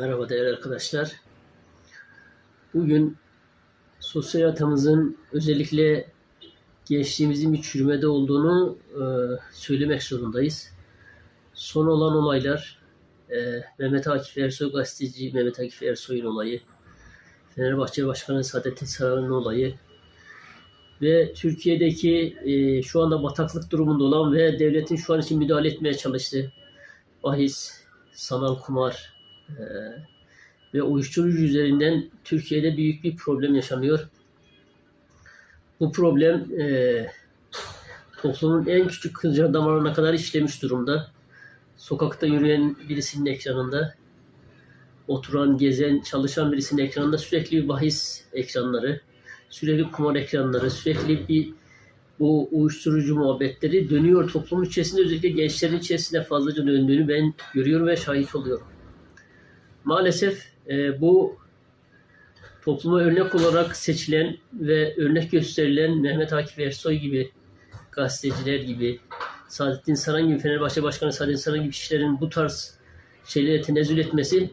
Merhaba değerli arkadaşlar. Bugün sosyal hayatımızın özellikle gençliğimizin bir çürümede olduğunu e, söylemek zorundayız. Son olan olaylar e, Mehmet Akif Ersoy gazeteci Mehmet Akif Ersoy'un olayı, Fenerbahçe Başkanı Saadettin Saran'ın olayı ve Türkiye'deki e, şu anda bataklık durumunda olan ve devletin şu an için müdahale etmeye çalıştığı bahis, sanal kumar, ve uyuşturucu üzerinden Türkiye'de büyük bir problem yaşanıyor. Bu problem e, toplumun en küçük kılcal damarına kadar işlemiş durumda. Sokakta yürüyen birisinin ekranında, oturan, gezen, çalışan birisinin ekranında sürekli bir bahis ekranları, sürekli kumar ekranları, sürekli bir bu uyuşturucu muhabbetleri dönüyor toplumun içerisinde özellikle gençlerin içerisinde fazlaca döndüğünü ben görüyorum ve şahit oluyorum. Maalesef e, bu topluma örnek olarak seçilen ve örnek gösterilen Mehmet Akif Ersoy gibi gazeteciler gibi Saadettin Saran gibi Fenerbahçe Başkanı Saadettin Saran gibi kişilerin bu tarz şeylere tenezzül etmesi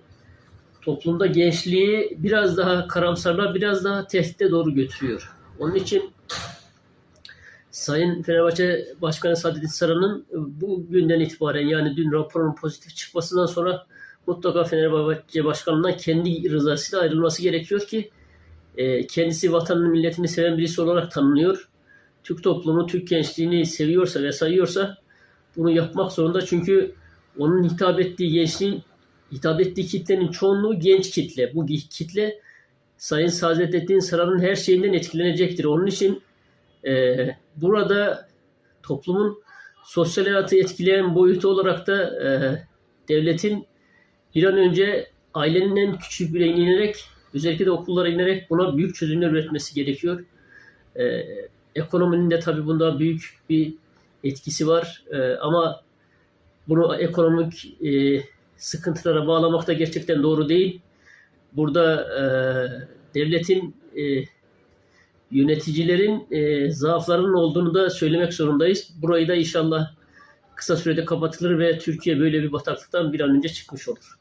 toplumda gençliği biraz daha karamsarlığa, biraz daha tehditte doğru götürüyor. Onun için Sayın Fenerbahçe Başkanı Saadettin Saran'ın bu günden itibaren yani dün raporun pozitif çıkmasından sonra mutlaka Fenerbahçe Başkanı'ndan kendi rızasıyla ayrılması gerekiyor ki e, kendisi vatanını milletini seven birisi olarak tanınıyor. Türk toplumu, Türk gençliğini seviyorsa ve sayıyorsa bunu yapmak zorunda. Çünkü onun hitap ettiği gençliğin, hitap ettiği kitlenin çoğunluğu genç kitle. Bu kitle Sayın Saadettin Saran'ın her şeyinden etkilenecektir. Onun için e, burada toplumun sosyal hayatı etkileyen boyutu olarak da e, devletin bir an önce ailenin en küçük bireyine inerek özellikle de okullara inerek buna büyük çözümler üretmesi gerekiyor. Ee, ekonominin de tabii bunda büyük bir etkisi var. Ee, ama bunu ekonomik e, sıkıntılara bağlamak da gerçekten doğru değil. Burada e, devletin e, yöneticilerin e, zaaflarının olduğunu da söylemek zorundayız. Burayı da inşallah kısa sürede kapatılır ve Türkiye böyle bir bataklıktan bir an önce çıkmış olur.